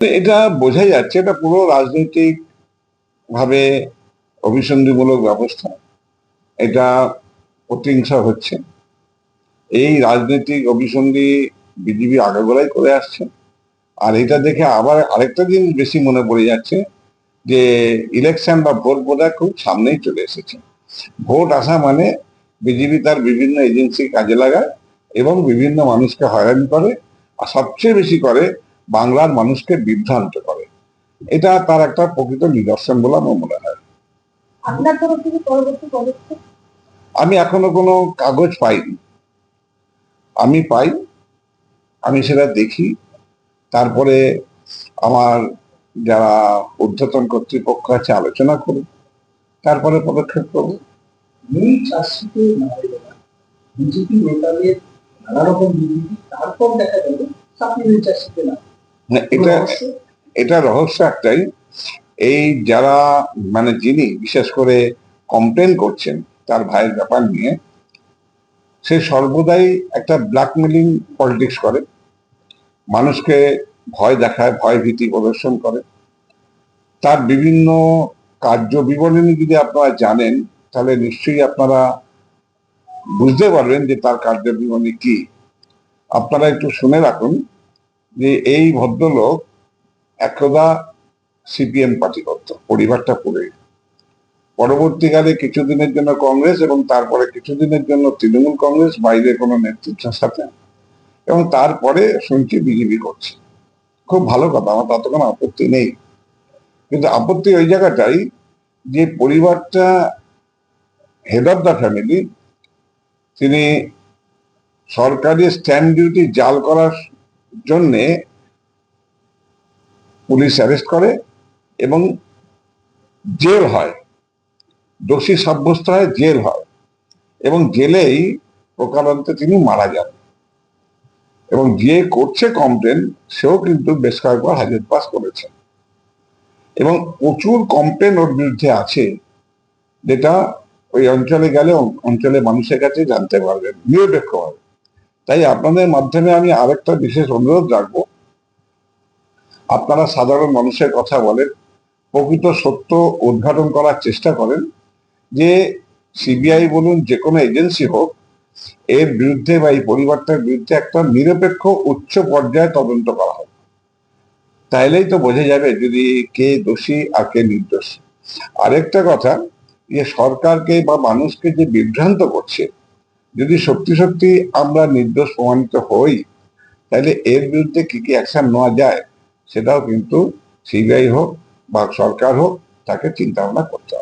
তো এটা বোঝা যাচ্ছে এটা পুরো রাজনৈতিক ভাবে অভিসন্ধিমূলক ব্যবস্থা। এটা প্রতিহিংসা হচ্ছে। এই রাজনৈতিক অভিসন্ধি বিজেপি আগাগোড়াই করে আসছে। আর এটা দেখে আবার আরেকটা দিন বেশি মনে পড়ে যাচ্ছে যে ইলেকশন বা ভোট বোধহয় খুব সামনেই চলে এসেছে। ভোট আসা মানে বিজেপি তার বিভিন্ন এজেন্সি কাজে লাগায় এবং বিভিন্ন মানুষকে হয়রানি করে আর সবচেয়ে বেশি করে বাংলার মানুষকে বিভ্রান্ত করে। এটা তার একটা প্রকৃত নিদর্শন বলে আমার মনে হয়। আমি এখনও কোনো কাগজ পাইনি। আমি পাই আমি সেটা দেখি। তারপরে আমার যারা ঊর্ধ্বতন কর্তৃপক্ষ আছে আলোচনা করব তারপরে পদক্ষেপ করব। বিজেপি নেতাদের নানা রকম বিবৃতি তারপর দেখা গেল সাপ্লিমেন্ট চার্জশিটে না হ্যাঁ, এটা এটা রহস্য একটাই। এই যারা মানে যিনি বিশেষ করে কমপ্লেন করছেন তার ভাইয়ের ব্যাপার নিয়ে সে সর্বদাই একটা ব্ল্যাকমেলিং পলিটিক্স করে। মানুষকে ভয় দেখায় ভয় ভীতি প্রদর্শন করে। তার বিভিন্ন কার্য বিবরণী যদি আপনারা জানেন তাহলে নিশ্চয়ই আপনারা বুঝতে পারবেন যে তার কার্য বিবরণী কি। আপনারা একটু শুনে রাখুন। যে এই ভদ্রলোক একদা সিপিএম পার্টি করত, পরিবারটা পুরে পরবর্তীকালে কিছুদিনের জন্য কংগ্রেস এবং তারপরে কিছুদিনের জন্য তৃণমূল কংগ্রেস, বাইরে কোনো নেতৃত্বের সাথে এবং তারপরে শুনছি বিজেপি করছে। খুব ভালো কথা, আমার তাতে কোনো আপত্তি নেই। কিন্তু আপত্তি ওই জায়গাটাই যে পরিবারটা হেড অফ দ্য ফ্যামিলি তিনি সরকারি স্ট্যাম্প ডিউটি জাল করার জন্যে পুলিশ অ্যারেস্ট করে এবং জেল হয়। দোষী সাব্যস্ত হয় জেল হয় এবং জেলেই প্রকারান্তে তিনি মারা যান। এবং যে করছে কমপ্লেন সেও কিন্তু বেশ কয়েকবার হাজার পাস করেছে। এবং প্রচুর কমপ্লেন ওর বিরুদ্ধে আছে যেটা ওই অঞ্চলে গেলে অঞ্চলে মানুষের কাছে জানতে পারবেন নিরপেক্ষভাবে তাই আপনাদের মাধ্যমে আমি আরেকটা বিশেষ অনুরোধ রাখব। আপনারা সাধারণ মানুষের কথা বলেন, প্রকৃত সত্য উদ্ঘাটন করার চেষ্টা করেন যে সিবিআই বলুন, যে কোনো এজেন্সি হোক, এর বিরুদ্ধে বা এই পরিবারটার বিরুদ্ধে একটা নিরপেক্ষ উচ্চ পর্যায়ে তদন্ত করা হয় তাইলেই তো বোঝা যাবে যদি কে দোষী আর কে নির্দোষী। আরেকটা কথা, যে সরকারকে বা মানুষকে যে বিভ্রান্ত করছে যদি সত্যি সত্যি আমরা নির্দোষ প্রমাণিত হই, তাহলে এর বিরুদ্ধে কি কি অ্যাকশন নেওয়া যায়, সেটাও কিন্তু সিবিআই হোক বা সরকার হোক তাকে চিন্তা ভাবনা করতে হবে।